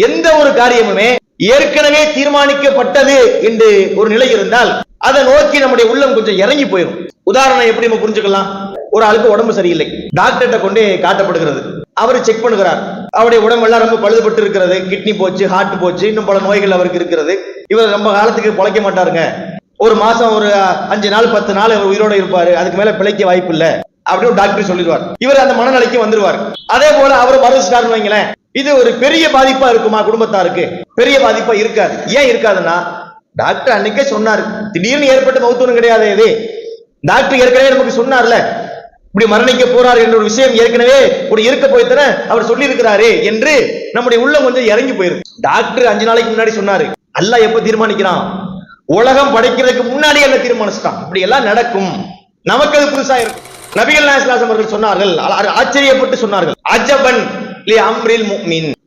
எந்த ஒரு காரியமுமே ஏற்கனவே தீர்மானிக்கப்பட்டது என்று ஒரு நிலை இருந்தால் அதை நோக்கி நம்முடைய உள்ளம் கொஞ்சம் இறங்கி போயிடும் உதாரணம் எப்படி நம்ம புரிஞ்சுக்கலாம்? ஒரு ஆளுக்கு உடம்பு சரியில்லை. டாக்டர்கிட்ட கொண்டு காட்டப்படுகிறது. அவர் செக் பண்ணுகிறார். அவருடைய உடம்பெல்லாம் ரொம்ப பழுதுபட்டு இருக்கிறது. கிட்னி போச்சு ஹார்ட் போச்சு இன்னும் பல நோய்கள் அவருக்கு இருக்கிறது. இவர் ரொம்ப காலத்துக்கு பிழைக்க மாட்டாருங்க. ஒரு மாசம் ஒரு அஞ்சு நாள் பத்து நாள் இவர் உயிரோட இருப்பாரு. அதுக்கு மேல பிழைக்க வாய்ப்பு இல்ல. அப்படின்னு டாக்டர் சொல்லிடுவார். இவர் அந்த மனநிலைக்கு வந்துருவார். அதே போல அவர் மறுச்சிட்டாருன்னு வைங்களேன். இது ஒரு பெரிய பாதிப்பா இருக்குமா குடும்பத்தாருக்கு? பெரிய பாதிப்பா இருக்காது. ஏன் இருக்காதுன்னா டாக்டர் அன்னைக்கே சொன்னார் திடீர்னு ஏற்பட்ட மௌத்துவம் கிடையாது இது. டாக்டர் ஏற்கனவே நமக்கு சொன்னார்ல இப்படி மரணிக்க போறார் என்ற ஒரு விஷயம் ஏற்கனவே ஒரு இருக்க போய்த்தன அவர் சொல்லி இருக்கிறாரு என்று நம்முடைய உள்ளம் கொஞ்சம் இறங்கி போயிருக்கு. டாக்டர் அஞ்சு நாளைக்கு முன்னாடி சொன்னாரு அல்லாஹ் எப்ப தீர்மானிக்கிறான்? உலகம் படைக்கிறதுக்கு முன்னாடி என்ன தீர்மானிச்சிட்டான்? இப்படி எல்லாம் நடக்கும். நமக்கு அது புதுசா இருக்கும் நபிகள் நாயகம் அவர்கள் சொன்னார்கள் ஆச்சரியப்பட்டு சொன்னார்கள் அஜபன்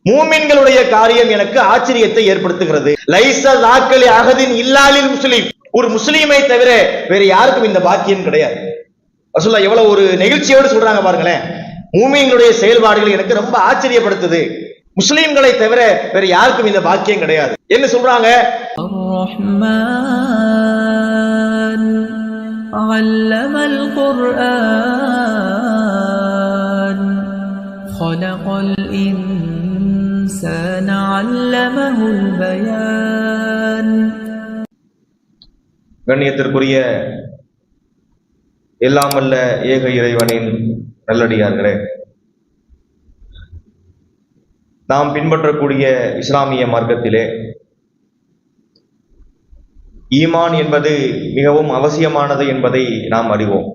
மூமின்களுடைய காரியம் எனக்கு ஆச்சரியத்தை ஏற்படுத்துகிறது லைச லாக்கலி அகதின் இல்லாலில் முஸ்லிம் ஒரு முஸ்லீமை தவிர வேற யாருக்கும் இந்த பாக்கியம் கிடையாது ரசூல்லா எவ்வளவு ஒரு நெகிழ்ச்சியோடு சொல்றாங்க பாருங்களேன் மூமியங்களுடைய செயல்பாடுகள் எனக்கு ரொம்ப ஆச்சரியப்படுத்துது முஸ்லீம்களை தவிர வேற யாருக்கும் இந்த பாக்கியம் கிடையாது என்ன சொல்றாங்க الرحمن علم القرآن خلق الإنسان علمه البيان கண்ணியத்திற்குரிய எல்லாம் வல்ல ஏக இறைவனின் நல்லடியார்களே நாம் பின்பற்றக்கூடிய இஸ்லாமிய மார்க்கத்திலே ஈமான் என்பது மிகவும் அவசியமானது என்பதை நாம் அறிவோம்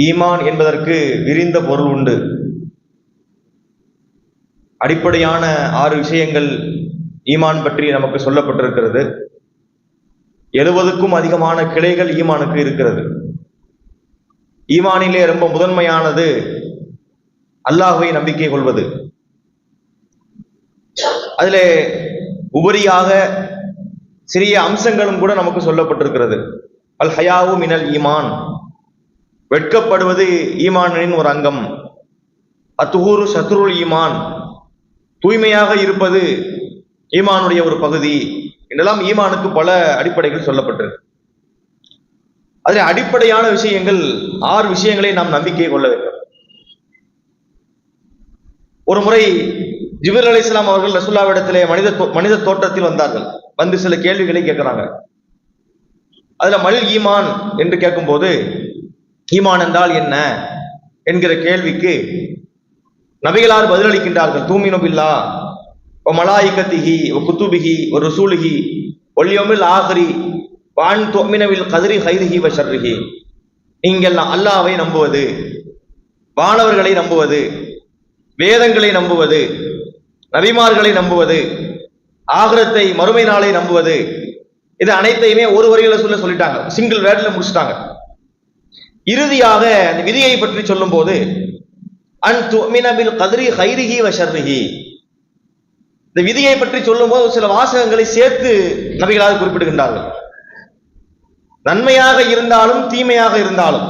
ஈமான் என்பதற்கு விரிந்த பொருள் உண்டு. அடிப்படையான ஆறு விஷயங்கள் ஈமான் பற்றி நமக்கு சொல்லப்பட்டிருக்கிறது. எழுபதுக்கும் அதிகமான கிளைகள் ஈமானுக்கு இருக்கிறது. ஈமானிலே ரொம்ப முதன்மையானது அல்லாஹுவை நம்பிக்கை கொள்வது. அதிலே உபரியாக சிறிய அம்சங்களும் கூட நமக்கு சொல்லப்பட்டிருக்கிறது. அல் ஹயாவு மினல் ஈமான். வெட்கப்படுவது ஈமானின் ஒரு அங்கம். அத்துகூறு சத்ருல் ஈமான். தூய்மையாக இருப்பது ஈமானுடைய ஒரு பகுதி. என்றெல்லாம் ஈமானுக்கு பல அடிப்படைகள் சொல்லப்பட்டிருக்கு. அதில் அடிப்படையான விஷயங்கள் ஆறு விஷயங்களை நாம் நம்பிக்கை கொள்ள வேண்டும். ஒரு முறை ஜிபர் அலி இஸ்லாம் அவர்கள் ரசுல்லாவிடத்திலே மனித தோ- மனித தோற்றத்தில் வந்தார்கள். வந்து சில கேள்விகளை கேட்கிறாங்க. அதுல மல் ஈமான் என்று கேட்கும்போது ஈமான் என்றால் என்ன? என்கிற கேள்விக்கு நபிகளார் பதிலளிக்கின்றார்கள். தூமினு பில்லா ஒ மலாயிகத்திஹி ஒ குத்துபிஹி ஒ ருசூலுகி ஒல்லியோமில் ஆஹரி வான் தோமினவில் கதிரி ஹைரிஹி வ ஷர்ரிஹி. நீங்கள் அல்லாவை நம்புவது வானவர்களை நம்புவது வேதங்களை நம்புவது நபிமார்களை நம்புவது ஆகரத்தை மறுமை நாளை நம்புவது இது அனைத்தையுமே ஒரு வரியில சொல்ல சொல்லிட்டாங்க. சிங்கிள் வேர்டில் முடிச்சிட்டாங்க. இறுதியாக அந்த விதியை பற்றி சொல்லும்போது அன் துமினபில் கதிரி ஹைரிஹி வ இந்த விதியை பற்றி சொல்லும்போது சில வாசகங்களை சேர்த்து நபிகளாக குறிப்பிடுகின்றார்கள். நன்மையாக இருந்தாலும் தீமையாக இருந்தாலும்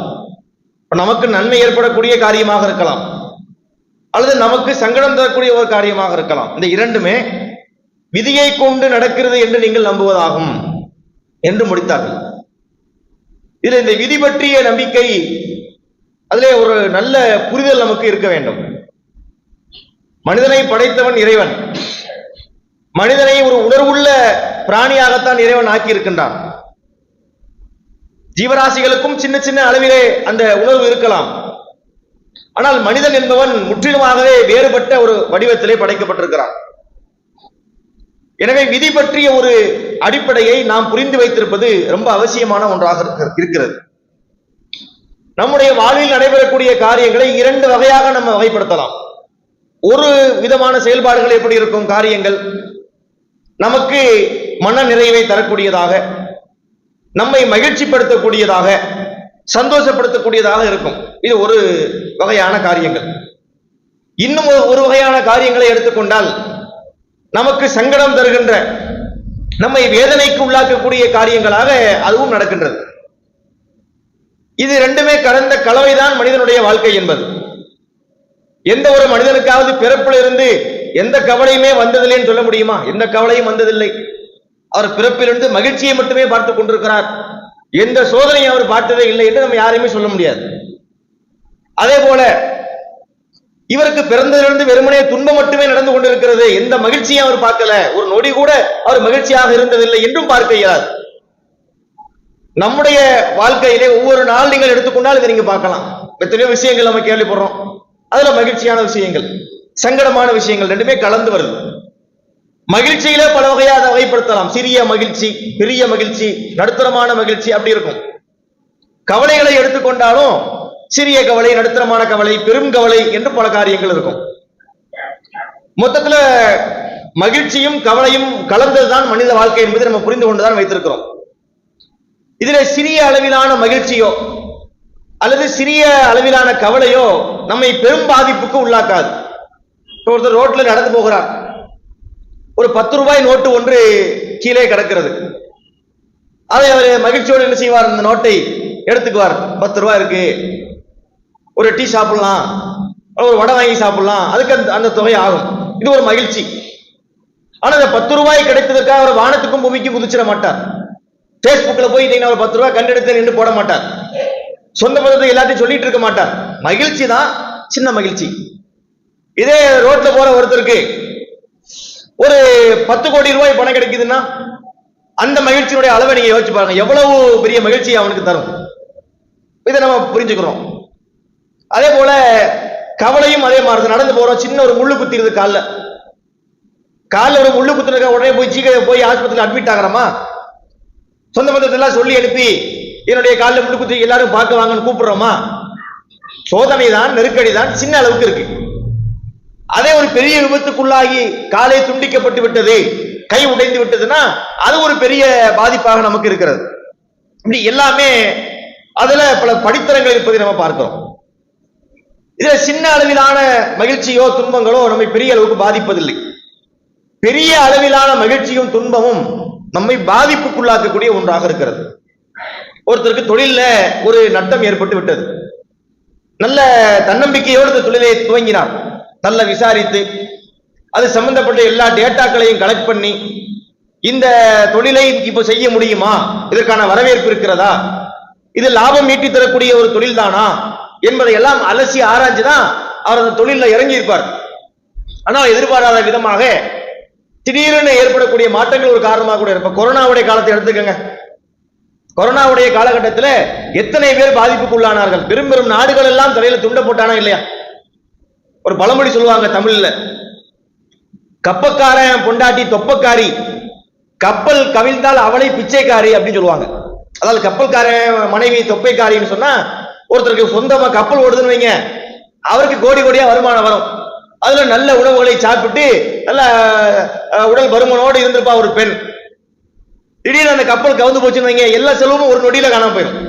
நமக்கு நன்மை ஏற்படக்கூடிய காரியமாக இருக்கலாம் அல்லது நமக்கு சங்கடம் தரக்கூடிய ஒரு காரியமாக இருக்கலாம். இந்த இரண்டுமே விதியை கொண்டு நடக்கிறது என்று நீங்கள் நம்புவதாகும் என்று முடித்தார்கள். இதுல இந்த விதி பற்றிய நம்பிக்கை அதிலே ஒரு நல்ல புரிதல் நமக்கு இருக்க வேண்டும். மனிதனை படைத்தவன் இறைவன். மனிதனை ஒரு உணர்வுள்ள பிராணியாகத்தான் இறைவன் ஆக்கி இருக்கின்றான் ஜீவராசிகளுக்கும் சின்ன சின்ன அளவிலே அந்த உணர்வு இருக்கலாம். ஆனால் மனிதன் என்பவன் முற்றிலுமாகவே வேறுபட்ட ஒரு வடிவத்திலே படைக்கப்பட்டிருக்கிறான். எனவே விதி பற்றிய ஒரு அடிப்படையை நாம் புரிந்து வைத்திருப்பது ரொம்ப அவசியமான ஒன்றாக இருக்கிறது. நம்முடைய வாழ்வில் நடைபெறக்கூடிய காரியங்களை இரண்டு வகையாக நம்ம வகைப்படுத்தலாம். ஒரு விதமான செயல்பாடுகள் எப்படி இருக்கும் காரியங்கள்? நமக்கு மன நிறைவை தரக்கூடியதாக நம்மை மகிழ்ச்சிப்படுத்தக்கூடியதாக சந்தோஷப்படுத்தக்கூடியதாக இருக்கும். இது ஒரு வகையான காரியங்கள். இன்னும் ஒரு வகையான காரியங்களை எடுத்துக்கொண்டால் நமக்கு சங்கடம் தருகின்ற நம்மை வேதனைக்கு உள்ளாக்கக்கூடிய காரியங்களாக அதுவும் நடக்கின்றது. இது ரெண்டுமே கடந்த கலவைதான் மனிதனுடைய வாழ்க்கை என்பது. எந்த ஒரு மனிதனுக்காவது பிறப்பில் இருந்து எந்த கவலையுமே வந்ததில்லைன்னு சொல்ல முடியுமா? எந்த கவலையும் வந்ததில்லை. அவர் பிறப்பிலிருந்து மகிழ்ச்சியை மட்டுமே பார்த்து கொண்டிருக்கிறார். எந்த சோதனையும் அவர் பார்த்ததே இல்லை என்று நம்ம யாரையுமே சொல்ல முடியாது. அதே போல இவருக்கு பிறந்ததிலிருந்து வெறுமனே துன்பம் மட்டுமே நடந்து கொண்டிருக்கிறது. எந்த மகிழ்ச்சியும் அவர் பார்க்கல. ஒரு நொடி கூட அவர் மகிழ்ச்சியாக இருந்ததில்லை என்றும் பார்க்க இயலாது. நம்முடைய வாழ்க்கையிலே ஒவ்வொரு நாள் நீங்கள் எடுத்துக்கொண்டால் இதை நீங்க பார்க்கலாம். எத்தனையோ விஷயங்கள் நம்ம கேள்விப்படுறோம். அதுல மகிழ்ச்சியான விஷயங்கள் சங்கடமான விஷயங்கள் ரெண்டுமே கலந்து வருது. மகிழ்ச்சியில பல வகையா அதை வகைப்படுத்தலாம். சிறிய மகிழ்ச்சி பெரிய மகிழ்ச்சி நடுத்தரமான மகிழ்ச்சி அப்படி இருக்கும். கவலைகளை எடுத்துக்கொண்டாலும் சிறிய கவலை நடுத்தரமான கவலை பெரும் கவலை என்று பல காரியங்கள் இருக்கும். மொத்தத்துல மகிழ்ச்சியும் கவலையும் கலந்ததுதான் மனித வாழ்க்கை என்பதை நம்ம புரிந்து கொண்டுதான் வைத்திருக்கிறோம். இதுல சிறிய அளவிலான மகிழ்ச்சியோ அல்லது சிறிய அளவிலான கவலையோ நம்மை பெரும் பாதிப்புக்கு உள்ளாக்காது. ஒருத்தர் ரோட்ல நடந்து போகிறார். ஒரு பத்து ரூபாய் நோட்டு ஒன்று கீழே கிடக்கிறது. அதை அவர் மகிழ்ச்சியோடு என்ன செய்வார்? அந்த நோட்டை எடுத்துக்குவார். பத்து ரூபாய் இருக்கு. ஒரு டீ சாப்பிடலாம். ஒரு வடை வாங்கி சாப்பிடலாம். அதுக்கு அந்த அந்த தொகை ஆகும். இது ஒரு மகிழ்ச்சி. ஆனா அந்த பத்து ரூபாய் கிடைத்ததுக்காக அவர் வானத்துக்கும் பூமிக்கும் குதிச்சிட மாட்டார். ஃபேஸ்புக்கில் போய் இன்னைக்கு ஒரு பத்து ரூபாய் கண்டெடுத்து நின்று போட மாட்டார். சொந்த பதத்தை எல்லாத்தையும் சொல்லிட்டு இருக்க மாட்டார். மகிழ்ச்சி தான் சின்ன மகிழ்ச்சி. இதே ரோட்ல போற ஒருத்தருக்கு ஒரு பத்து கோடி ரூபாய் பணம் கிடைக்குதுன்னா அந்த மகிழ்ச்சியினுடைய அளவை நீங்க யோசிச்சு பாருங்க. எவ்வளவு பெரிய மகிழ்ச்சி அவனுக்கு தரும். இதை நம்ம புரிஞ்சுக்கிறோம். அதே போல கவலையும் அதே மாதிரி தான். நடந்து போறோம் சின்ன ஒரு முள்ளு குத்திடுது காலில். காலில் ஒரு முள்ளு குத்துறதுக்கு உடனே போய் ஜிகே போய் ஆஸ்பத்திரியில் அட்மிட் ஆகிறோமா சொந்த பந்தத்தெல்லாம் சொல்லி அனுப்பி என்னுடைய காலில் முள்ளு குத்தி எல்லாரும் பார்க்க வாங்கன்னு கூப்பிடுறோமா? சோதனை தான் நெருக்கடி தான் சின்ன அளவுக்கு இருக்கு. அதே ஒரு பெரிய விபத்துக்குள்ளாகி காலை துண்டிக்கப்பட்டு விட்டது கை உடைந்து விட்டதுன்னா அது ஒரு பெரிய பாதிப்பாக நமக்கு இருக்கிறது. இப்படி எல்லாமே அதுல பல படித்தரங்கள் இருப்பதை நம்ம பார்க்கிறோம். இதுல சின்ன அளவிலான மகிழ்ச்சியோ துன்பங்களோ நம்மை பெரிய அளவுக்கு பாதிப்பதில்லை. பெரிய அளவிலான மகிழ்ச்சியும் துன்பமும் நம்மை பாதிப்புக்குள்ளாக்கக்கூடிய ஒன்றாக இருக்கிறது. ஒருத்தருக்கு தொழில ஒரு நட்டம் ஏற்பட்டு விட்டது. நல்ல தன்னம்பிக்கையோடு இந்த தொழிலை துவங்கினார். நல்ல விசாரித்து அது சம்பந்தப்பட்ட எல்லா டேட்டாக்களையும் கலெக்ட் பண்ணி இந்த தொழிலை இப்போ செய்ய முடியுமா? இதற்கான வரவேற்பு இருக்கிறதா? இது லாபம் ஈட்டி தரக்கூடிய ஒரு தொழில் தானா என்பதை எல்லாம் அலசி ஆராய்ஞ்சுதான் அவர் அந்த தொழில இறங்கி இருப்பார் ஆனால் எதிர்பாராத விதமாக திடீரென ஏற்படக்கூடிய மாற்றங்கள் ஒரு காரணமாக கூட இருப்ப கொரோனாவுடைய காலத்தை எடுத்துக்கங்க. கொரோனாவுடைய காலகட்டத்தில் எத்தனை பேர் பாதிப்புக்குள்ளானார்கள்? பெரும் பெரும் நாடுகள் எல்லாம் தலையில துண்ட போட்டானா இல்லையா? ஒரு பழமொழி சொல்லுவாங்க தமிழ்ல. கப்பக்காரன் பொண்டாட்டி தொப்பக்காரி கப்பல் கவிழ்ந்தால் அவளை பிச்சைக்காரி அப்படின்னு சொல்லுவாங்க. அதாவது கப்பல்காரன் மனைவி தொப்பைக்காரின்னு சொன்னா ஒருத்தருக்கு சொந்தமா கப்பல் ஓடுதுன்னு வைங்க. அவருக்கு கோடி கோடியா வருமானம் வரும். அதுல நல்ல உணவுகளை சாப்பிட்டு நல்ல உடல் பருமனோடு இருந்திருப்பா ஒரு பெண். திடீர்னு அந்த கப்பல் கவுந்து போச்சுன்னு வைங்க எல்லா செலவும் ஒரு நொடியில காணாம போயிடும்.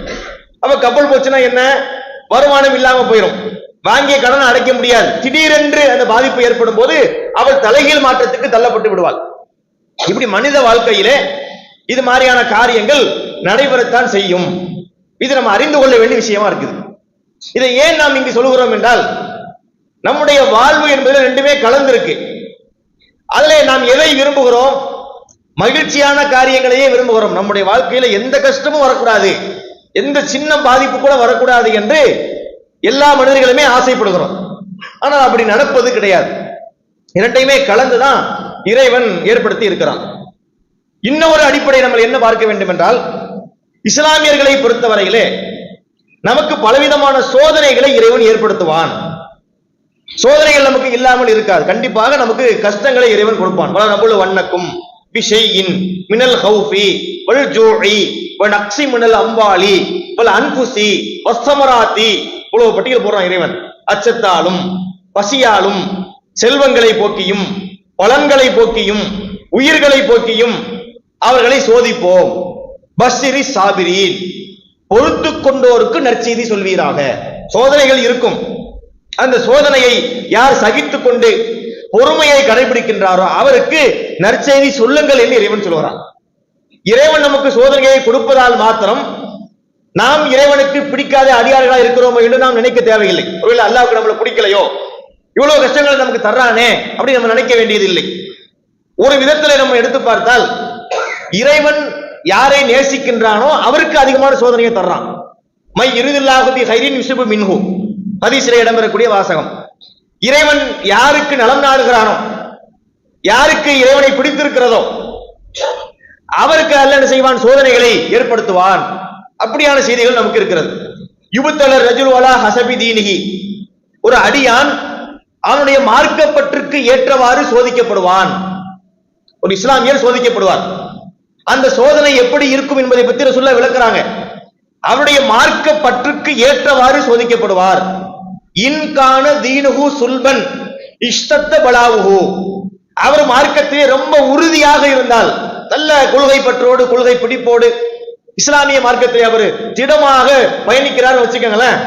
அப்ப கப்பல் போச்சுன்னா என்ன? வருமானம் இல்லாம போயிடும். வாங்கிய கடனை அடைக்க முடியாது. திடீரென்று அந்த பாதிப்பு ஏற்படும் போது அவள் தலைகீழ் மாற்றத்துக்கு தள்ளப்பட்டு விடுவாள். இப்படி மனித வாழ்க்கையிலே இது மாதிரியான காரியங்கள் நடைபெறத்தான் செய்யும். இது நம்ம அறிந்து கொள்ள வேண்டிய விஷயமா இருக்குது. இதை ஏன் நாம் இங்கு சொல்லுகிறோம் என்றால் நம்முடைய வாழ்வு என்பது ரெண்டுமே கலந்திருக்கு அதுல நாம் எதை விரும்புகிறோம்? மகிழ்ச்சியான காரியங்களையே விரும்புகிறோம். நம்முடைய வாழ்க்கையில எந்த கஷ்டமும் வரக்கூடாது. எந்த சின்ன பாதிப்பு கூட வரக்கூடாது என்று எல்லா மனிதர்களுமே ஆசைப்படுகிறோம். ஆனால் அப்படி நடப்பது கிடையாது. இரண்டையுமே கலந்துதான் இறைவன் ஏற்படுத்தி இருக்கிறான். இன்னொரு அடிப்படை நம்ம என்ன பார்க்க வேண்டும் என்றால் இஸ்லாமியர்களை பொறுத்தவரையிலே நமக்கு பலவிதமான சோதனைகளை இறைவன் ஏற்படுத்துவான். சோதனைகள் நமக்கு இல்லாமல் இருக்காது. கண்டிப்பாக நமக்கு கஷ்டங்களை இறைவன் கொடுப்பான். பல நபுல் வண்ணக்கும் பிஷையின் மினல் ஹவுஃபி வல் ஜூஇ வ நக்ஸி மினல் அம்பாலி வல் அன்புசி வஸ்தமராத்தி இவ்வளவு பட்டியல் போடுறான் இறைவன். அச்சத்தாலும் பசியாலும் செல்வங்களை போக்கியும் பலன்களை போக்கியும் உயிர்களை போக்கியும் அவர்களை சோதிப்போம். பஸ்ஸிரி சாபிரீன். பொறுத்து கொண்டோருக்கு நற்செய்தி சொல்வீராக. சோதனைகள் இருக்கும். அந்த சோதனையை யார் சகித்துக் கொண்டு பொறுமையை கடைபிடிக்கின்றாரோ அவருக்கு நற்செய்தி சொல்லுங்கள் என்று இறைவன் சொல்கிறான் இறைவன் நமக்கு சோதனையை கொடுப்பதால் மாத்திரம் நாம் இறைவனுக்கு பிடிக்காத அடியார்களா இருக்கிறோமோ என்று நாம் நினைக்க தேவையில்லை. ஒருவேளை அல்லாவுக்கு நம்மளை பிடிக்கலையோ? இவ்வளவு கஷ்டங்களை நமக்கு தர்றானே அப்படி நம்ம நினைக்க வேண்டியதில்லை. ஒரு விதத்துல நம்ம எடுத்து பார்த்தால் இறைவன் யாரை நேசிக்கின்றானோ அவருக்கு அதிகமான சோதனையை தர்றான். மை இருதில்லாகுதி ஹைரின் விசுபு மின்ஹு. ஹதீஸிலே இடம்பெறக்கூடிய வாசகம். இறைவன் யாருக்கு நலம் நாடுகிறானோ யாருக்கு இறைவனை பிடித்திருக்கிறதோ அவருக்கு அல்ல என்ன செய்வான்? சோதனைகளை ஏற்படுத்துவான். அப்படியான செய்திகள் நமக்கு இருக்கிறது. யுபத்தலர் ரஜுல் ஹசபி தீனிகி ஒரு அடியான் அவனுடைய மார்க்கப்பற்றுக்கு ஏற்றவாறு சோதிக்கப்படுவான். ஒரு இஸ்லாமியர் சோதிக்கப்படுவார். அந்த சோதனை எப்படி இருக்கும் என்பதை பத்தி சொல்ல விளக்குறாங்க. அவருடைய மார்க்க பற்றுக்கு ஏற்றவாறு சோதிக்கப்படுவார். இன்கான தீனுகு சுல்பன் இஷ்டத்த பலாவுகு அவர் மார்க்கத்திலே ரொம்ப உறுதியாக இருந்தால் நல்ல கொள்கை பற்றோடு கொள்கை பிடிப்போடு இஸ்லாமிய மார்க்கத்தை அவர் திடமாக பயணிக்கிறார் வச்சுக்கோங்களேன்.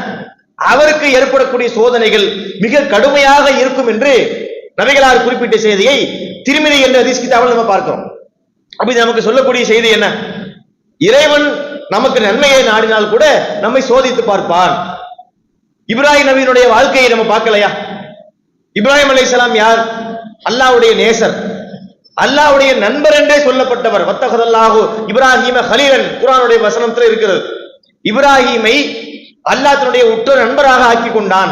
அவருக்கு ஏற்படக்கூடிய சோதனைகள் மிக கடுமையாக இருக்கும் என்று நபிகளார் குறிப்பிட்ட செய்தியை திருமதி என்ற ஹதீஸ் நம்ம பார்க்கிறோம். அப்ப இது நமக்கு சொல்லக்கூடிய செய்தி என்ன? இறைவன் நமக்கு நன்மையை நாடினால் கூட நம்மை சோதித்து பார்ப்பான். இப்ராஹிம் நபியினுடைய வாழ்க்கையை நம்ம பார்க்கலையா? இப்ராஹிம் அலைஹிஸ்ஸலாம் யார்? அல்லாஹ்வுடைய நேசர். அல்லாஹ்வுடைய நண்பர் என்றே சொல்லப்பட்டவர். வத்தகதல்லாஹு இப்ராஹிம ஹலீலன் குரானுடைய வசனத்துல இருக்கிறது. இப்ராஹீமை அல்லாஹ் தன்னுடைய உற்ற நண்பராக ஆக்கி கொண்டான்.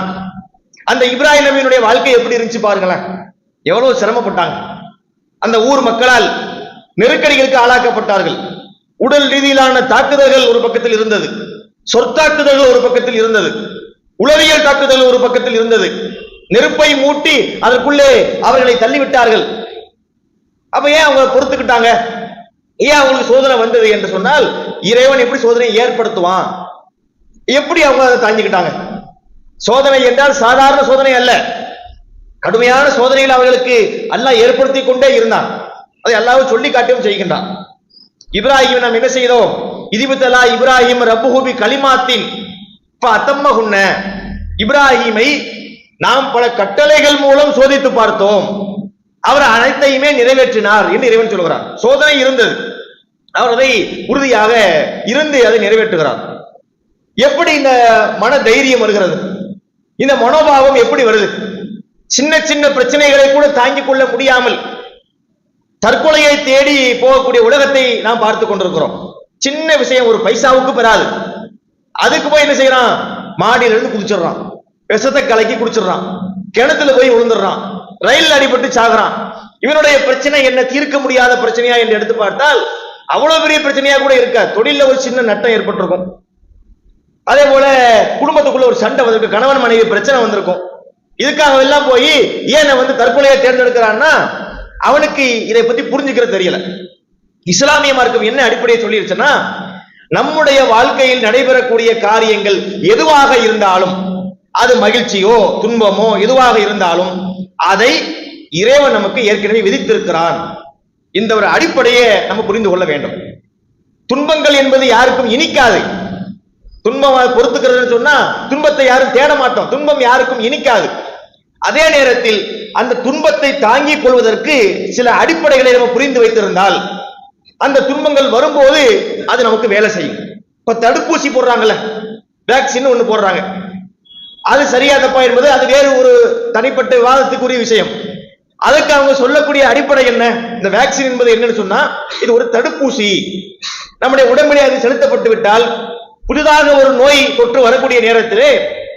அந்த இப்ராஹிம் நபியினுடைய வாழ்க்கை எப்படி இருந்துச்சு பாருங்களேன். எவ்வளவு சிரமப்பட்டாங்க. அந்த ஊர் மக்களால் நெருக்கடிகளுக்கு ஆளாக்கப்பட்டார்கள். உடல் ரீதியிலான தாக்குதல்கள் ஒரு பக்கத்தில் இருந்தது. சொற்தாக்குதல்கள் ஒரு பக்கத்தில் இருந்தது. உளவியல் தாக்குதல் ஒரு பக்கத்தில் இருந்தது. நெருப்பை மூட்டி அதற்குள்ளே அவர்களை தள்ளிவிட்டார்கள். அப்ப ஏன் அவங்க பொறுத்துக்கிட்டாங்க? ஏன் அவங்களுக்கு சோதனை வந்தது என்று சொன்னால் இறைவன் எப்படி சோதனையை ஏற்படுத்துவான்? எப்படி அவங்க அதை தாங்கிக்கிட்டாங்க? சோதனை என்றால் சாதாரண சோதனை அல்ல. கடுமையான சோதனைகள் அவர்களுக்கு அல்லாஹ் ஏற்படுத்தி கொண்டே இருந்தான். அதை எல்லாரும் சொல்லி காட்டியும் செய்கின்றான். இப்ராஹிம் நாம் என்ன செய்தோம்? இதிபுத்தலா இப்ராஹிம் ரப்புஹுபி கலிமாத்தின் அத்தம்மகுன்ன இப்ராஹிமை நாம் பல கட்டளைகள் மூலம் சோதித்து பார்த்தோம். அவர் அனைத்தையுமே நிறைவேற்றினார் என்று இறைவன் சொல்கிறார். சோதனை இருந்தது. அவர் அதை உறுதியாக இருந்து அதை நிறைவேற்றுகிறார். எப்படி இந்த மன தைரியம் வருகிறது? இந்த மனோபாவம் எப்படி வருது? சின்ன சின்ன பிரச்சனைகளை கூட தாங்கிக் கொள்ள முடியாமல் தற்கொலையை தேடி போகக்கூடிய உலகத்தை நாம் பார்த்து கொண்டிருக்கிறோம். சின்ன விஷயம் ஒரு பைசாவுக்கு பெறாது. அதுக்கு போய் என்ன செய்யறான்? மாடியில இருந்து குதிச்சிடுறான். விஷத்தை கலக்கி குடிச்சிடுறான். கிணத்துல போய் விழுந்துடுறான். ரயில் அடிபட்டு சாகுறான். இவனுடைய பிரச்சனை என்ன? தீர்க்க முடியாத பிரச்சனையா என்று எடுத்து பார்த்தால் அவ்வளவு பெரிய பிரச்சனையா கூட இருக்கா தொழில ஒரு சின்ன நட்டம் ஏற்பட்டிருக்கும். அதே போல குடும்பத்துக்குள்ள ஒரு சண்டை வந்திருக்கு கணவன் மனைவி பிரச்சனை வந்திருக்கும். இதுக்காக எல்லாம் போய் ஏன் வந்து தற்கொலையை தேர்ந்தெடுக்கிறான்னா அவனுக்கு இதை பத்தி புரிஞ்சுக்கிறது தெரியல. இஸ்லாமிய மார்க்கம் என்ன அடிப்படையை சொல்லிருச்சுன்னா நம்முடைய வாழ்க்கையில் நடைபெறக்கூடிய காரியங்கள் எதுவாக இருந்தாலும் அது மகிழ்ச்சியோ துன்பமோ எதுவாக இருந்தாலும் அதை இறைவன் நமக்கு ஏற்கனவே விதித்திருக்கிறான். இந்த ஒரு அடிப்படையை நம்ம புரிந்து கொள்ள வேண்டும். துன்பங்கள் என்பது யாருக்கும் இனிக்காது. துன்பம் பொறுத்துக்கிறதுன்னு சொன்னா துன்பத்தை யாரும் தேட மாட்டோம். துன்பம் யாருக்கும் இனிக்காது. அதே நேரத்தில் அந்த துன்பத்தை தாங்கிக் கொள்வதற்கு சில அடிப்படைகளை நம்ம புரிந்து வைத்திருந்தால் அந்த துன்பங்கள் வரும்போது அது நமக்கு வேலை செய்யும். இப்ப தடுப்பூசி போடுறாங்கல்ல வேக்சின் ஒண்ணு போடுறாங்க. அது சரியா தப்பா என்பது அது வேறு ஒரு தனிப்பட்ட விவாதத்துக்குரிய விஷயம். அதுக்கு அவங்க சொல்லக்கூடிய அடிப்படை என்ன? இந்த வேக்சின் என்பது என்னன்னு சொன்னா இது ஒரு தடுப்பூசி. நம்முடைய உடம்பிலே அது செலுத்தப்பட்டு விட்டால் புதிதாக ஒரு நோய் தொற்று வரக்கூடிய நேரத்திலே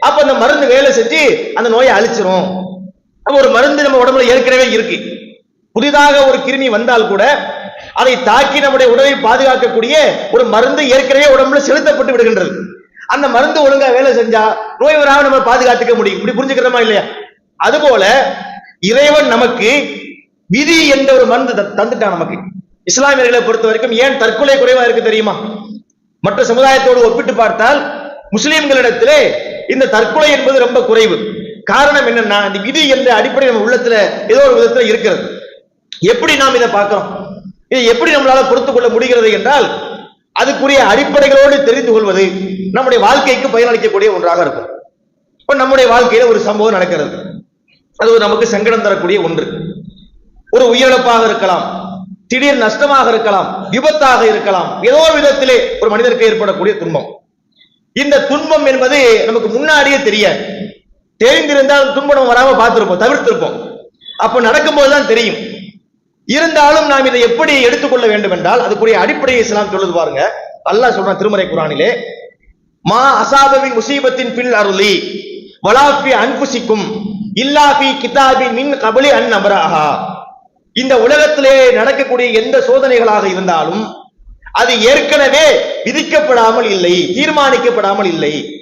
அப்ப அந்த மருந்து வேலை செஞ்சு அந்த நோயை அழிச்சிரும். அப்ப ஒரு மருந்து நம்ம உடம்புல ஏற்கனவே இருக்கு. புதிதாக ஒரு கிருமி வந்தால் கூட அதை தாக்கி நம்முடைய உடலை பாதுகாக்கக்கூடிய ஒரு மருந்து ஏற்கனவே உடம்புல செலுத்தப்பட்டு விடுகின்றது. அந்த மருந்து ஒழுங்கா வேலை செஞ்சா நோய் வராம நம்ம பாதுகாத்துக்க முடியும். இப்படி புரிஞ்சுக்கிறோமா இல்லையா? அதுபோல இறைவன் நமக்கு விதி என்ற ஒரு மருந்து தந்துட்டான் நமக்கு. இஸ்லாமியர்களை பொறுத்த வரைக்கும் ஏன் தற்கொலை குறைவா இருக்கு தெரியுமா? மற்ற சமுதாயத்தோடு ஒப்பிட்டு பார்த்தால் முஸ்லிம்களிடத்திலே இந்த தற்கொலை என்பது ரொம்ப குறைவு. காரணம் என்னன்னா இந்த விதி என்ற அடிப்படை நம்ம உள்ளத்துல ஏதோ ஒரு விதத்துல இருக்கிறது. எப்படி நாம் இதை பார்க்கிறோம்? இதை எப்படி நம்மளால பொறுத்துக் கொள்ள முடிகிறது என்றால் அதுக்குரிய அடிப்படைகளோடு தெரிந்து கொள்வது நம்முடைய வாழ்க்கைக்கு பயனளிக்கக்கூடிய ஒன்றாக இருக்கும். இப்ப நம்முடைய வாழ்க்கையில ஒரு சம்பவம் நடக்கிறது. அது ஒரு நமக்கு சங்கடம் தரக்கூடிய ஒன்று. ஒரு உயிரிழப்பாக இருக்கலாம் திடீர் நஷ்டமாக இருக்கலாம் விபத்தாக இருக்கலாம் ஏதோ ஒரு விதத்திலே ஒரு மனிதருக்கு ஏற்படக்கூடிய துன்பம். இந்த துன்பம் என்பது நமக்கு முன்னாடியே தெரியாது. தெரிந்திருந்தால் துன்பம் வராம பார்த்திருப்போம் தவிர்த்திருப்போம். அப்ப நடக்கும்போது தான் தெரியும். இருந்தாலும் நாம் இதை எப்படி எடுத்துக்கொள்ள வேண்டும் என்றால் அதுக்குரிய அடிப்படையை இஸ்லாம் சொல்லுது பாருங்க. அல்லாஹ் சொல்றான் திருமறை குரானிலே மா அசாபவின் முசீபத்தின் பில் அருளி வலாஃபி அன்புசிக்கும் இல்லாஃபி கிதாபி மின் கபலி அன் நபராகா இந்த உலகத்திலே நடக்கக்கூடிய எந்த சோதனைகளாக இருந்தாலும் அது ஏற்கனவே விதிக்கப்படாமல் இல்லை தீர்மானிக்கப்படாமல் இல்லை.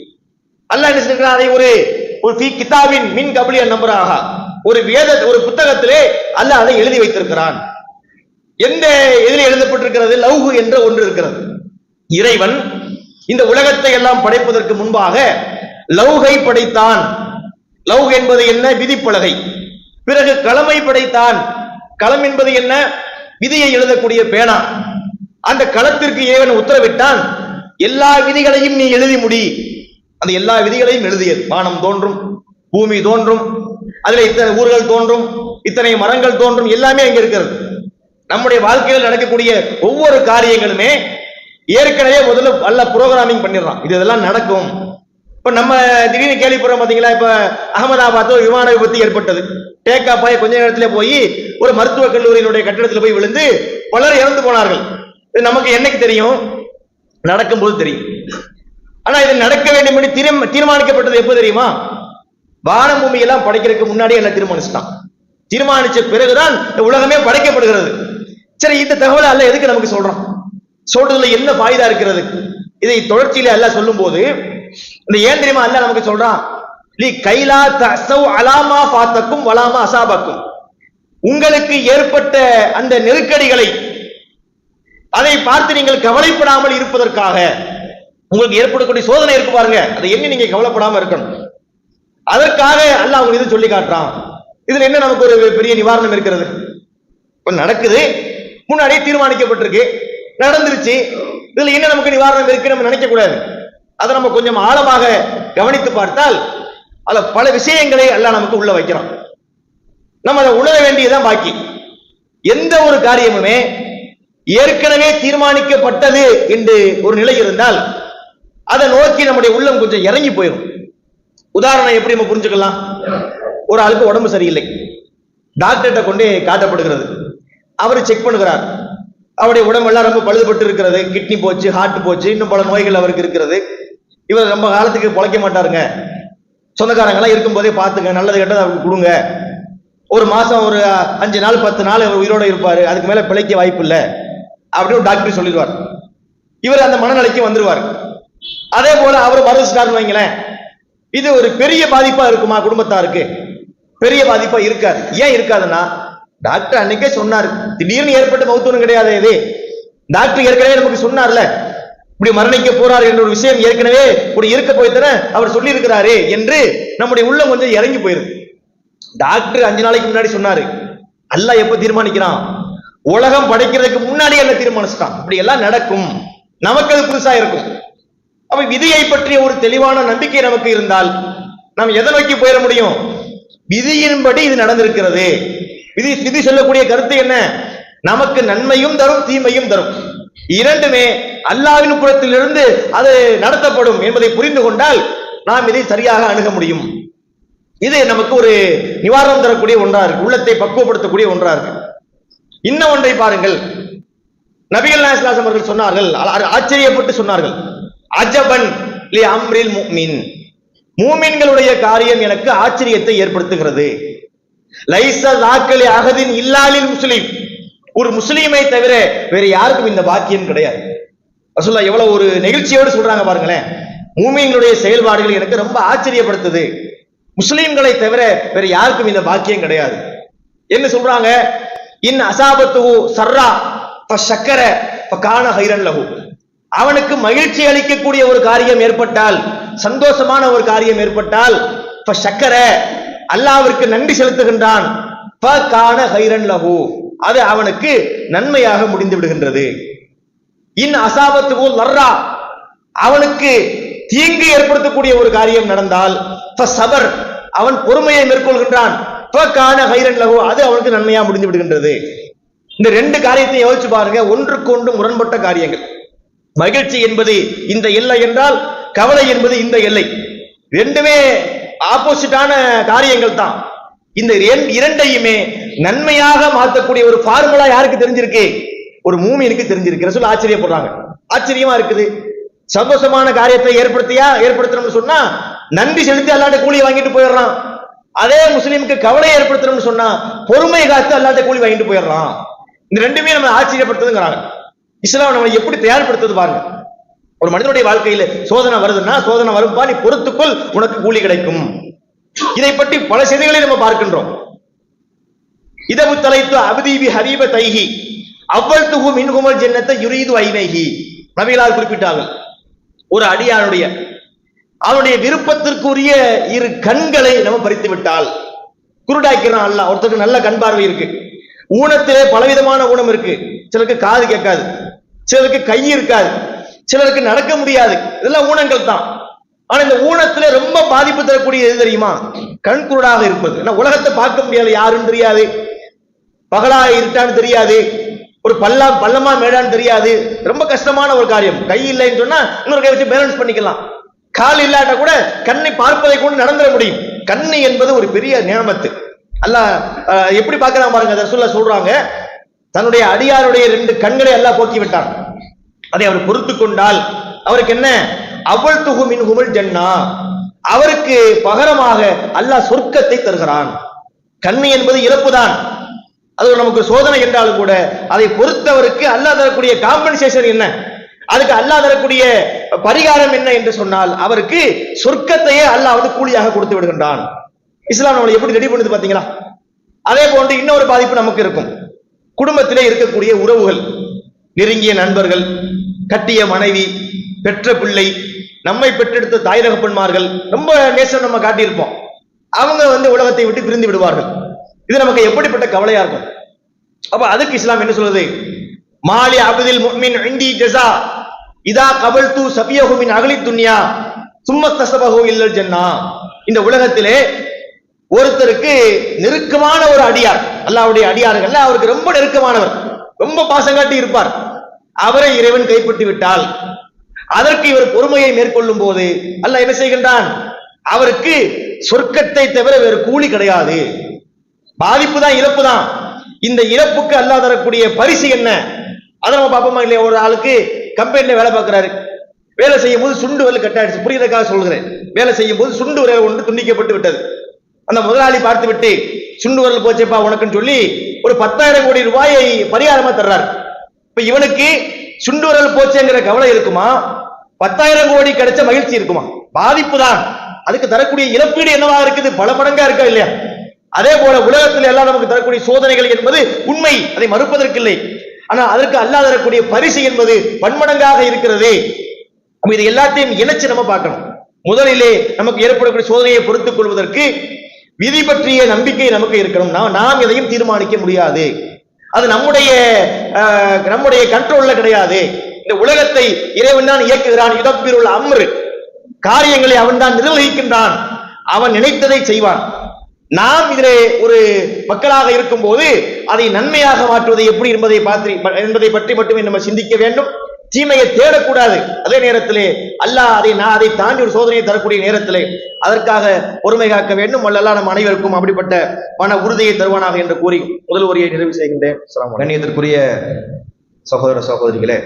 அல்லாஹ் என்ன அதை ஒரு ஒரு ஃபி கிதாபின் மின் கபலிய நம்பராக ஒரு வேத ஒரு புத்தகத்திலே அல்லாஹ் அதை எழுதி வைத்திருக்கிறான். எந்த எதில் எழுதப்பட்டிருக்கிறது? லவ்ஹு என்ற ஒன்று இருக்கிறது. இறைவன் இந்த உலகத்தை எல்லாம் படைப்பதற்கு முன்பாக லவ்கை படைத்தான். லவ் என்பது என்ன? விதிப்பலகை. பிறகு களமை படைத்தான். களம் என்பது என்ன? விதியை எழுதக்கூடிய பேனா. அந்த களத்திற்கு ஏவன் உத்தரவிட்டான் எல்லா விதிகளையும் நீ எழுதி முடி. அந்த எல்லா விதிகளையும் எழுதியது. வானம் தோன்றும் பூமி தோன்றும் அதுல இத்தனை ஊர்கள் தோன்றும் இத்தனை மரங்கள் தோன்றும் எல்லாமே அங்க இருக்கிறது. நம்முடைய வாழ்க்கையில் நடக்கக்கூடிய ஒவ்வொரு காரியங்களுமே ஏற்கனவே முதல்ல நல்ல புரோகிராமிங் பண்ணிடுறான். இது இதெல்லாம் நடக்கும். இப்போ நம்ம திடீர்னு கேள்விப்படுறோம் பார்த்தீங்களா இப்போ அகமதாபாத்தில் விமான விபத்து ஏற்பட்டது. டேக் ஆஃப் ஆகி கொஞ்ச நேரத்தில் போய் ஒரு மருத்துவக் கல்லூரியினுடைய கட்டிடத்தில் போய் விழுந்து பலர் இறந்து போனார்கள். இது நமக்கு என்னைக்கு தெரியும்? நடக்கும்போது தெரியும். ஆனா இது நடக்க வேண்டும் என்று தீர்மானிக்கப்பட்டது எப்போ தெரியுமா? வான பூமி எல்லாம் படைக்கிறதுக்கு முன்னாடியே எல்லாம் தீர்மானிச்சுட்டான். தீர்மானிச்ச பிறகுதான் இந்த உலகமே படைக்கப்படுகிறது. சரி இந்த தகவலை அல்ல எதுக்கு நமக்கு சொல்றான்? சொல்றதுல என்ன பாய்தா இருக்கிறது? இதை தொடர்ச்சியில அல்ல சொல்லும் போது இந்த ஏன் தெரியுமா அல்ல நமக்கு சொல்றான்? லி கைலா தசவ் அலாமா பாத்தக்கும் வலாமா அசாபாக்கும். உங்களுக்கு ஏற்பட்ட அந்த நெருக்கடிகளை அதை பார்த்து நீங்கள் கவலைப்படாமல் இருப்பதற்காக. உங்களுக்கு ஏற்படக்கூடிய சோதனை இருக்கு பாருங்க. அதை எண்ணி நீங்க கவலைப்படாம இருக்கணும். அதற்காக அல்லாஹ் அவங்க இது சொல்லி காட்டுறான். இதுல என்ன நமக்கு ஒரு பெரிய நிவாரணம் இருக்கிறது? இப்ப நடக்குது. முன்னாடியே தீர்மானிக்கப்பட்டிருக்கு. நடந்துருச்சு. இதுல என்ன நமக்கு நிவாரணம் இருக்கு நம்ம நினைக்க கூடாது அதை நம்ம கொஞ்சம் ஆழமாக கவனித்து பார்த்தால் அதுல பல விஷயங்களை எல்லாம் நமக்கு உள்ள வைக்கிறோம் நம்ம அதை உணர வேண்டியதுதான் பாக்கி. எந்த ஒரு காரியமுமே ஏற்கனவே தீர்மானிக்கப்பட்டது என்று ஒரு நிலை இருந்தால் அதை நோக்கி நம்முடைய உள்ளம் கொஞ்சம் இறங்கி போயிடும் உதாரணம் எப்படி நம்ம புரிஞ்சுக்கலாம்? ஒரு ஆளுக்கு உடம்பு சரியில்லை. டாக்டர்கிட்ட கொண்டு காட்டப்படுகிறது. அவர் செக் பண்ணுகிறார். அவருடைய உடம்பெல்லாம் ரொம்ப பழுதுபட்டு இருக்கிறது. கிட்னி போச்சு ஹார்ட் போச்சு இன்னும் பல நோய்கள் அவருக்கு இருக்கிறது. இவர் ரொம்ப காலத்துக்கு பொழைக்க மாட்டாருங்க. சொந்தக்காரங்க இருக்கும்போதே பார்த்துங்க நல்லது கெட்டது அவருக்கு கொடுங்க. ஒரு மாசம் ஒரு அஞ்சு நாள் பத்து நாள் அவர் உயிரோடு இருப்பார். அதுக்கு மேலே பிழைக்க வாய்ப்பு இல்லை. அப்படின்னு டாக்டர் சொல்லிடுவார். இவர் அந்த மனநிலைக்கு வந்துருவார். அதே போல அவர் மறுச்சிட்டாருன்னு வைங்களேன் இது ஒரு பெரிய பாதிப்பா இருக்குமா குடும்பத்தாருக்கு? பெரிய பாதிப்பா இருக்காது. ஏன் இருக்காதுன்னா டாக்டர் அன்னைக்கே சொன்னார் திடீர்னு ஏற்பட்ட மௌத்தூரம் கிடையாது இது. டாக்டர் ஏற்கனவே நமக்கு சொன்னார்ல இப்படி மரணிக்க போறார் என்ற ஒரு விஷயம் ஏற்கனவே இப்படி இருக்க போய்த்தானே அவர் சொல்லி இருக்கிறாரு என்று நம்முடைய உள்ளம் கொஞ்சம் இறங்கி போயிருக்கு டாக்டர் அஞ்சு நாளைக்கு முன்னாடி சொன்னாரு அல்ல எப்ப தீர்மானிக்கிறான்? உலகம் படைக்கிறதுக்கு முன்னாடியே என்ன தீர்மானிச்சிட்டான் அப்படி எல்லாம் நடக்கும். நமக்கு அது புதுசா இருக்கும். அப்ப விதியை பற்றிய ஒரு தெளிவான நம்பிக்கை நமக்கு இருந்தால் நாம் எதை நோக்கி போயிட முடியும்? விதியின்படி இது நடந்திருக்கிறது. விதி விதி சொல்லக்கூடிய கருத்து என்ன? நமக்கு நன்மையும் தரும் தீமையும் தரும். இரண்டுமே அல்லாவின் புறத்திலிருந்து அது நடத்தப்படும் என்பதை புரிந்து கொண்டால் நாம் இதை சரியாக அணுக முடியும். இது நமக்கு ஒரு நிவாரணம் தரக்கூடிய ஒன்றா இருக்கு. உள்ளத்தை பக்குவப்படுத்தக்கூடிய ஒன்றா இருக்கு. இன்னும் ஒன்றை பாருங்கள். நபிகள் நாயகம் அவர்கள் சொன்னார்கள் ஆச்சரியப்பட்டு சொன்னார்கள். அஜபன் லி அம்ரில் முக்மின் மூமின்களுடைய காரியம் எனக்கு ஆச்சரியத்தை ஏற்படுத்துகிறது. லைச லாக்கலி அகதின் இல்லாலில் முஸ்லீம். ஒரு முஸ்லீமை தவிர வேற யாருக்கும் இந்த பாக்கியம் கிடையாது. அசுல்லா எவ்வளவு ஒரு நெகிழ்ச்சியோடு சொல்றாங்க பாருங்களேன். மூமின்களுடைய செயல்பாடுகள் எனக்கு ரொம்ப ஆச்சரியப்படுத்துது. முஸ்லீம்களை தவிர வேற யாருக்கும் இந்த பாக்கியம் கிடையாது. என்ன சொல்றாங்க? இன் அசாபத்து சர்ரா சக்கர காண ஹைரன் லஹு. அவனுக்கு மகிழ்ச்சி அளிக்கக்கூடிய ஒரு காரியம் ஏற்பட்டால் சந்தோஷமான ஒரு காரியம் ஏற்பட்டால் சக்கர அல்லாவிற்கு நன்றி செலுத்துகின்றான். காண ஹைரன் லஹு. அது அவனுக்கு நன்மையாக முடிந்து விடுகின்றது. இன் அசாபத்து லர்ரா. அவனுக்கு தீங்கு ஏற்படுத்தக்கூடிய ஒரு காரியம் நடந்தால் சபர் அவன் பொறுமையை மேற்கொள்கின்றான். காண ஹைரன் லஹு அது அவனுக்கு நன்மையா முடிந்து விடுகின்றது. இந்த ரெண்டு காரியத்தையும் யோசிச்சு பாருங்க ஒன்றுக்கொன்று முரண்பட்ட காரியங்கள். மகிழ்ச்சி என்பது இந்த எல்லை என்றால் கவலை என்பது இந்த எல்லை. ரெண்டுமே ஆப்போசிட்டான காரியங்கள் தான். இந்த இரண்டையுமே நன்மையாக மாற்றக்கூடிய ஒரு ஃபார்முலா யாருக்கு தெரிஞ்சிருக்கு? ஒரு மூமியனுக்கு தெரிஞ்சிருக்கு. ரசூல் ஆச்சரியப்படுறாங்க. ஆச்சரியமா இருக்குது. சந்தோஷமான காரியத்தை ஏற்படுத்தியா ஏற்படுத்தணும்னு சொன்னா நன்றி செலுத்தி அல்லாட்ட கூலியை வாங்கிட்டு போயிடுறான். அதே முஸ்லீமுக்கு கவலை ஏற்படுத்தணும்னு சொன்னா பொறுமை காத்து அல்லாட்ட கூலி வாங்கிட்டு போயிடுறான். இந்த ரெண்டுமே நம்ம ஆச்சரியப்படுத்துதுங்கிறாங்க. இஸ்லாம் நம்ம எப்படி தயார்படுத்துது பாருங்க. ஒரு மனிதனுடைய வாழ்க்கையில சோதனை வருதுன்னா சோதனை வரும்பா நீ பொறுத்துக்கொள் உனக்கு கூலி கிடைக்கும். இதை பற்றி பல செய்திகளை நம்ம பார்க்கின்றோம். இதவு தலைத்து அபதீபி ஹரீப தைஹி அவ்வள் துகு மின்குமல் ஜென்னத்தை யுரீது ஐநைஹி நபிகளார் குறிப்பிட்டார்கள். ஒரு அடியானுடைய அவனுடைய விருப்பத்திற்குரிய இரு கண்களை நம்ம பறித்து விட்டால். குருடாக்கிறான் அல்ல ஒருத்தருக்கு நல்ல கண் பார்வை இருக்கு. ஊனத்திலே பலவிதமான ஊனம் இருக்கு. சிலருக்கு காது கேட்காது. சிலருக்கு கை இருக்காது. சிலருக்கு நடக்க முடியாது. இதெல்லாம் ஊனங்கள் தான். ஆனா இந்த ஊனத்துல ரொம்ப பாதிப்பு தரக்கூடிய எது தெரியுமா? கண் குருடாக இருப்பது. ஏன்னா உலகத்தை பார்க்க முடியாது. யாருன்னு தெரியாது. பகலா இருட்டான்னு தெரியாது. ஒரு பல்லா பள்ளமா மேடான்னு தெரியாது. ரொம்ப கஷ்டமான ஒரு காரியம். கை இல்லைன்னு சொன்னா இன்னொரு கை வச்சு பேலன்ஸ் பண்ணிக்கலாம். கால் இல்லாட்ட கூட கண்ணை பார்ப்பதை கொண்டு நடந்துட முடியும். கண்ணு என்பது ஒரு பெரிய நியமத்து அல்லாஹ் அஹ், எப்படி பார்க்கலாம் பாருங்க ரசூல்லா சொல்றாங்க தன்னுடைய அடியாருடைய ரெண்டு கண்களை அல்லாஹ் போக்கி விட்டான். அதை அவர் பொறுத்து கொண்டால் அவருக்கு என்ன? அவள் துகு மின் ஹுமல் ஜன்னா. அவருக்கு பகரமாக அல்லாஹ் சொர்க்கத்தை தருகிறான். கண்ணு என்பது இறப்புதான். அது ஒரு நமக்கு சோதனை என்றாலும் கூட அதை பொறுத்தவருக்கு அல்லாஹ் தரக்கூடிய காம்பன்சேஷன் என்ன? அதுக்கு அல்லாஹ் தரக்கூடிய பரிகாரம் என்ன என்று சொன்னால் அவருக்கு சொர்க்கத்தையே அல்லாஹ் வந்து கூலியாக கொடுத்து விடுகின்றான். இஸ்லாம் நம்மளை எப்படி ரெடி பண்ணுது பாத்தீங்களா அதே போன்று இன்னொரு பாதிப்பு நமக்கு இருக்கும். குடும்பத்திலே இருக்கக்கூடிய உறவுகள் நெருங்கிய நண்பர்கள் கட்டிய மனைவி பெற்ற பிள்ளை நம்மை பெற்றெடுத்த தாய் தகப்பன்மார்கள் ரொம்ப நேசம் நம்ம காட்டியிருப்போம். அவங்க வந்து உலகத்தை விட்டு பிரிந்து விடுவார்கள். இது நமக்கு எப்படிப்பட்ட கவலையா இருக்கும்? அப்ப அதுக்கு இஸ்லாம் என்ன சொல்றது மாலி அபுதில் முஃமின் இண்டி ஜஸா. இதா கபல்து தூ சபியகுமின் அகலி துன்யா சும்மத்தசபகு இல்லல் ஜன்னா. இந்த உலகத்திலே ஒருத்தருக்கு நெருக்கமான ஒரு அடியார் அல்லாவுடைய அடியார்கள் அவருக்கு ரொம்ப நெருக்கமானவர் ரொம்ப பாசம் காட்டி இருப்பார். அவரை இறைவன் கைப்பற்றி விட்டால் அதற்கு இவர் பொறுமையை மேற்கொள்ளும் போது அல்ல என்ன செய்கின்றான்? அவருக்கு சொர்க்கத்தை தவிர வேறு கூலி கிடையாது. பாதிப்பு தான் இழப்பு தான் இந்த இழப்புக்கு அல்லாஹ் தரக்கூடிய பரிசு என்ன? அதை நம்ம பார்ப்போமா இல்லையா? ஒரு ஆளுக்கு கம்பெனியில் வேலை பார்க்குறாரு. வேலை செய்யும் போது சுண்டு வரல் கட்டாயிடுச்சு. புரியுறதுக்காக சொல்கிறேன் வேலை செய்யும் போது சுண்டு வரல் ஒன்று துண்டிக்கப்பட்டு விட்டது. அந்த முதலாளி பார்த்து விட்டு சுண்டு வரல் போச்சேப்பா உனக்குன்னு சொல்லி ஒரு பத்தாயிரம் கோடி ரூபாயை பரிகாரமா தர்றாரு. இப்ப இவனுக்கு சுண்டு வரல் போச்சேங்கிற கவலை இருக்குமா? பத்தாயிரம் கோடி கிடைச்ச மகிழ்ச்சி இருக்குமா? பாதிப்பு தான். அதுக்கு தரக்கூடிய இழப்பீடு என்னவா இருக்குது? பல மடங்கா இருக்கா இல்லையா? அதே போல உலகத்தில் எல்லாம் நமக்கு தரக்கூடிய சோதனைகள் என்பது உண்மை. அதை மறுப்பதற்கில்லை ஆனால் அதற்கு அல்லாஹ் தரக்கூடிய பரிசு என்பது பன்மடங்காக இருக்கிறது. அப்ப இது எல்லாத்தையும் இணைச்சு நம்ம பார்க்கணும். முதலிலே நமக்கு ஏற்படக்கூடிய சோதனையை பொறுத்துக் கொள்வதற்கு விதி பற்றிய நம்பிக்கை நமக்கு இருக்கணும். நாம் நாம் எதையும் தீர்மானிக்க முடியாது. அது நம்முடைய நம்முடைய கண்ட்ரோல்ல கிடையாது. இந்த உலகத்தை இறைவன் தான் இயக்குகிறான். இடப்பிருள் அம்ரு. காரியங்களை அவன் தான் நிர்வகிக்கின்றான். அவன் நினைத்ததை செய்வான். நாம் இதிலே ஒரு மக்களாக இருக்கும் போது அதை நன்மையாக மாற்றுவது எப்படி என்பதை பார்த்து என்பதை பற்றி மட்டுமே நம்ம சிந்திக்க வேண்டும். தீமையை தேடக்கூடாது. அதே நேரத்திலே அல்லாஹ் அதை நான் அதை தாண்டி ஒரு சோதனையை தரக்கூடிய நேரத்திலே அதற்காக பொறுமை காக்க வேண்டும். அல்லல்லா நம் அனைவருக்கும் அப்படிப்பட்ட மன உறுதியை தருவானாக என்று கூறி முதல் உரையை நிறைவு செய்கின்றேன். கண்ணியத்திற்குரிய சகோதர சகோதரிகளே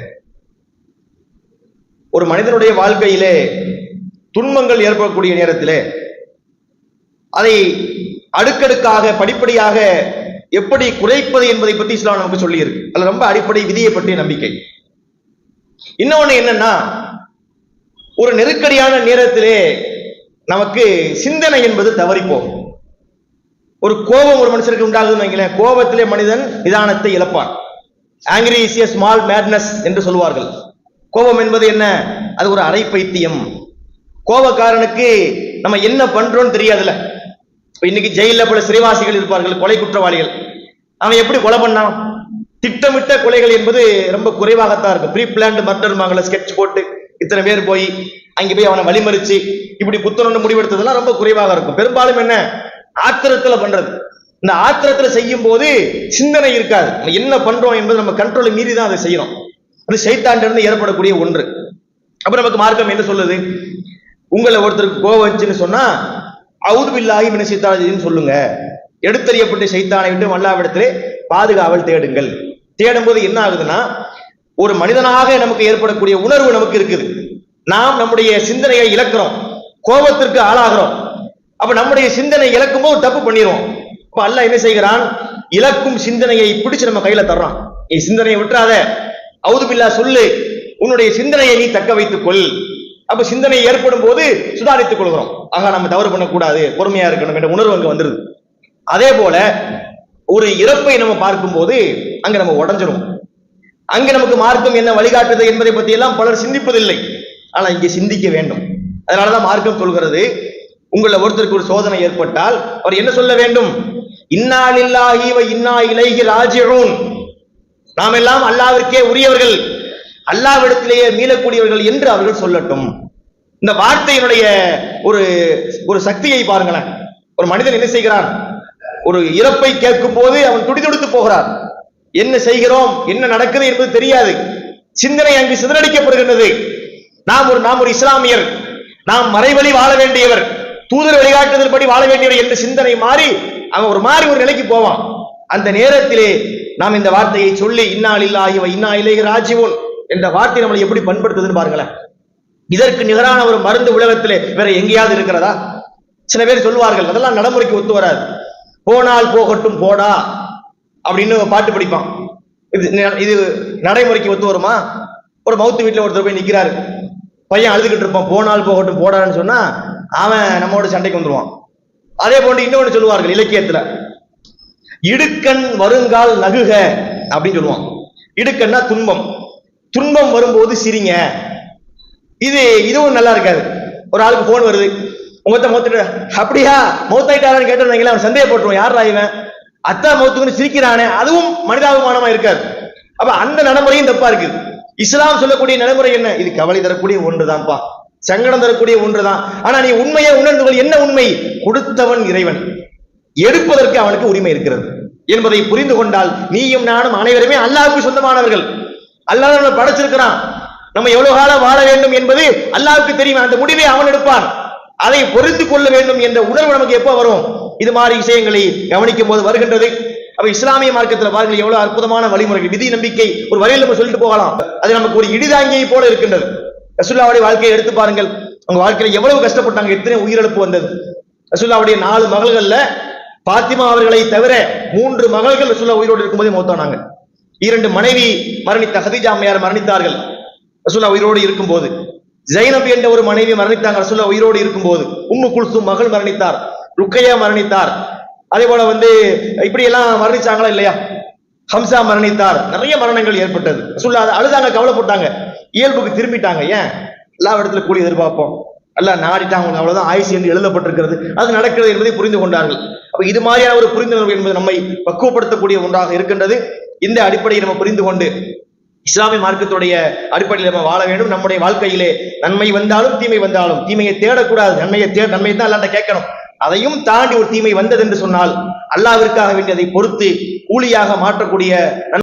ஒரு மனிதனுடைய வாழ்க்கையிலே துன்பங்கள் ஏற்படக்கூடிய நேரத்திலே அதை அடுக்கடுக்காக படிப்படியாக எப்படி குறைப்பது என்பதை பற்றி இஸ்லாம் நமக்கு சொல்லியிருக்கு. அதில் ரொம்ப அடிப்படை விதியை பற்றிய நம்பிக்கை. இன்னொன்று என்னன்னா ஒரு நெருக்கடியான நேரத்திலே நமக்கு சிந்தனை என்பது தவறிப்போம் ஒரு கோபம் ஒரு மனுஷனுக்கு உண்டாகுதுன்னு வைங்களேன் கோபத்திலே மனிதன் நிதானத்தை இழப்பான். Angry is a small madness என்று சொல்வார்கள் கோபம் என்பது என்ன? அது ஒரு அரை பைத்தியம் கோபக்காரனுக்கு நம்ம என்ன பண்றோம்னு தெரியாதுல்ல. இன்னைக்கு ஜெயில பல சிறைவாசிகள் இருப்பார்கள் கொலை குற்றவாளிகள். அவன் எப்படி கொலை பண்ணான்? திட்டமிட்ட கொலைகள் என்பது ரொம்ப குறைவாகத்தான் இருக்கும். ப்ரீ பிளான்டு மர்டர் ஸ்கெட்ச் போட்டு இத்தனை பேர் போய் அங்க போய் அவனை வழிமறிச்சு இப்படி புத்தனொன்று முடிவெடுத்ததெல்லாம் ரொம்ப குறைவாக இருக்கும். பெரும்பாலும் என்ன? ஆத்திரத்துல பண்றது. இந்த ஆத்திரத்துல செய்யும் போது சிந்தனை இருக்காது. நம்ம என்ன பண்றோம் என்பது நம்ம கண்ட்ரோலை மீறி தான் அதை செய்யறோம் அது சைத்தாண்ட இருந்து ஏற்படக்கூடிய ஒன்று. அப்ப நமக்கு மார்க்கம் என்ன சொல்லுது? உங்களை ஒருத்தருக்கு கோவம் வந்துச்சுன்னு சொன்னா அவுது பில்லாஹி மின சைத்தானின்னு சொல்லுங்க. எடுத்தறியப்பட்ட சைத்தானை விட்டு வல்லாவிடத்திலே பாதுகாவல் தேடுங்கள். தேடும்போது என்ன ஆகுதுன்னா ஒரு மனிதனாக நமக்கு ஏற்படக்கூடிய உணர்வு நமக்கு இருக்குது. நாம் நம்முடைய சிந்தனையை இழக்கிறோம். கோபத்திற்கு ஆளாகிறோம். அப்ப நம்முடைய சிந்தனை இழக்கும் போது தப்பு பண்ணிடுவோம். இப்ப அல்ல என்ன செய்கிறான்? இழக்கும் சிந்தனையை பிடிச்சு நம்ம கையில தர்றான். நீ சிந்தனையை விட்டுறாத. அவுது பில்லா சொல்லு உன்னுடைய சிந்தனையை நீ தக்க வைத்துக் கொள் அப்ப சிந்தனை ஏற்படும் போது சுதாரித்துக் கொள்கிறோம். ஆக நம்ம தவறு பண்ணக்கூடாது பொறுமையா இருக்கணும் என்ற உணர்வு அங்க வந்துருது. அதே போல ஒரு இறப்பை நம்ம பார்க்கும்போது அங்க நம்ம உடஞ்சிரும். அங்க நமக்கு மார்க்கம் என்ன வழிகாட்டுது என்பதை பத்தி எல்லாம் பலர் சிந்திப்பதில்லை. ஆனா இங்கே சிந்திக்க வேண்டும். அதனாலதான் மார்க்கம் சொல்கிறது உங்களை ஒருத்தருக்கு ஒரு சோதனை ஏற்பட்டால் அவர் என்ன சொல்ல வேண்டும்? இன்னாலில்லாஹி வ இன்னா இலைஹி ராஜிரூன் நாம் எல்லாம் அல்லாவிற்கே உரியவர்கள். அல்லாவிடத்திலேயே மீளக்கூடியவர்கள் என்று அவர்கள் சொல்லட்டும். இந்த வார்த்தையினுடைய ஒரு ஒரு சக்தியை பாருங்களேன். ஒரு மனிதன் என்ன செய்கிறான்? ஒரு இறப்பை கேட்கும் போது அவன் துடிதுடித்து போகிறான். என்ன செய்கிறோம்? என்ன நடக்குது என்பது தெரியாது. சிந்தனை அங்கு சிதறடிக்கப்படுகின்றது. நாம் ஒரு நாம் ஒரு இஸ்லாமியர். நாம் மறைவழி வாழ வேண்டியவர். தூதர் வழிகாட்டுதல் படி வாழ வேண்டியவர் என்ற சிந்தனை மாறி அவன் ஒரு மாறி ஒரு நிலைக்கு போவான். அந்த நேரத்திலே நாம் இந்த வார்த்தையை சொல்லி இன்னால் இல்லாஹி இன்னா இலைஹி ராஜீவன் என்ற வார்த்தை நம்மளை எப்படி பண்படுத்துதுன்னு பாருங்களேன். இதற்கு நிகரான ஒரு மருந்து உலகத்திலே வேற எங்கேயாவது இருக்கிறதா? சில பேர் சொல்வார்கள் அதெல்லாம் நடைமுறைக்கு ஒத்து வராது. போனால் போகட்டும் போடா. அப்படின்னு பாட்டு பிடிப்பான். இது இது நடைமுறைக்கு ஒத்து வருமா? ஒரு மவுத்து வீட்டில் ஒருத்தர் போய் நிற்கிறாரு பையன் அழுதுகிட்டு இருப்பான் போனால் போகட்டும் போடான்னு சொன்னா அவன் நம்மோட சண்டைக்கு வந்துருவான். அதே போன்று இன்னொன்று சொல்லுவார்கள் இலக்கியத்துல. இடுக்கண் வருங்கால் நகுக அப்படின்னு சொல்லுவான். இடுக்கன்னா துன்பம். துன்பம் வரும்போது சிரிங்க. இது இதுவும் நல்லா இருக்காது. ஒரு ஆளுக்கு போன் வருது. உங்கத்த மௌத்துட்டு அப்படியா? மௌத்தாயிட்டாரான்னு கேட்டிருந்தீங்களா அவன் சந்தேக போட்டுருவோம் யார் இவன்? அத்தா மௌத்துக்குன்னு சிரிக்கிறானே. அதுவும் மனிதாபிமானமா இருக்காது. அப்ப அந்த நடைமுறையும் தப்பா இருக்கு இஸ்லாம் சொல்லக்கூடிய நடைமுறை என்ன? இது கவலை தரக்கூடிய ஒன்றுதான்ப்பா. சங்கடம் தரக்கூடிய ஒன்றுதான். ஆனா நீ உண்மையை உணர்ந்து கொள். என்ன உண்மை? கொடுத்தவன் இறைவன். எடுப்பதற்கு அவனுக்கு உரிமை இருக்கிறது. என்பதை புரிந்து கொண்டால் நீயும் நானும் அனைவருமே அல்லாவுக்கு சொந்தமானவர்கள். அல்லாஹ் நம்ம படைச்சிருக்கிறான். நம்ம எவ்வளவு காலம் வாழ வேண்டும் என்பது அல்லாவுக்கு தெரியும். அந்த முடிவை அவன் எடுப்பான். அதை பொறுத்து கொள்ள வேண்டும் என்ற உணர்வு நமக்கு எப்போ வரும்? இது மாதிரி விஷயங்களை கவனிக்கும் போது வருகின்றது. அப்ப இஸ்லாமிய மார்க்கத்துல பாருங்கள் எவ்வளவு அற்புதமான வழிமுறைகள் விதி நம்பிக்கை. ஒரு வழியில் நம்ம சொல்லிட்டு போகலாம். அது நமக்கு ஒரு இடிதாங்கியை போல இருக்கின்றது. ரசுல்லாவுடைய வாழ்க்கையை எடுத்து பாருங்கள். அவங்க வாழ்க்கையில எவ்வளவு கஷ்டப்பட்டாங்க எத்தனை உயிரிழப்பு வந்தது. ரசுல்லாவுடைய நாலு மகள்கள்ல பாத்திமா அவர்களை தவிர மூன்று மகள்கள் ரசுல்லா உயிரோடு இருக்கும்போதே மௌத்தானாங்க. இரண்டு மனைவி மரணித்த ஹதீஜா அம்மையார் மரணித்தார்கள். ரசூல்லா உயிரோடு இருக்கும்போது. ஜைனப் என்ற ஒரு மனைவி மரணித்தாங்க ரசூல்லா உயிரோடு இருக்கும்போது. உம்மு குல்சு மகள் மரணித்தார் ருக்கையா மரணித்தார். அதே போல வந்து இப்படி எல்லாம் மரணிச்சாங்களா இல்லையா? ஹம்சா மரணித்தார். நிறைய மரணங்கள் ஏற்பட்டது. ரசூல்லா அழுதாங்க கவலைப்பட்டாங்க. இயல்புக்கு திரும்பிட்டாங்க. ஏன்? எல்லா இடத்துல கூலி எதிர்பார்ப்போம். எல்லாம் நாடிட்டாங்க அவங்க அவ்வளவுதான் ஆயுசு என்று எழுதப்பட்டிருக்கிறது. அது நடக்கிறது என்பதை புரிந்து கொண்டார்கள். அப்ப இது மாதிரியான ஒரு புரிந்துணர்வு என்பது நம்மை பக்குவப்படுத்தக்கூடிய ஒன்றாக இருக்கின்றது. இந்த அடிப்படையை நம்ம புரிந்து கொண்டு இஸ்லாமிய மார்க்கத்துடைய அடிப்படையில் நம்ம வாழ வேண்டும். நம்முடைய வாழ்க்கையிலே நன்மை வந்தாலும் தீமை வந்தாலும் தீமையை தேடக்கூடாது. நன்மையை தே நன்மையை தான் அல்லாட்ட கேட்கணும். அதையும் தாண்டி ஒரு தீமை வந்தது என்று சொன்னால் அல்லாவிற்காக வேண்டியதை பொறுத்து கூலியாக மாற்றக்கூடிய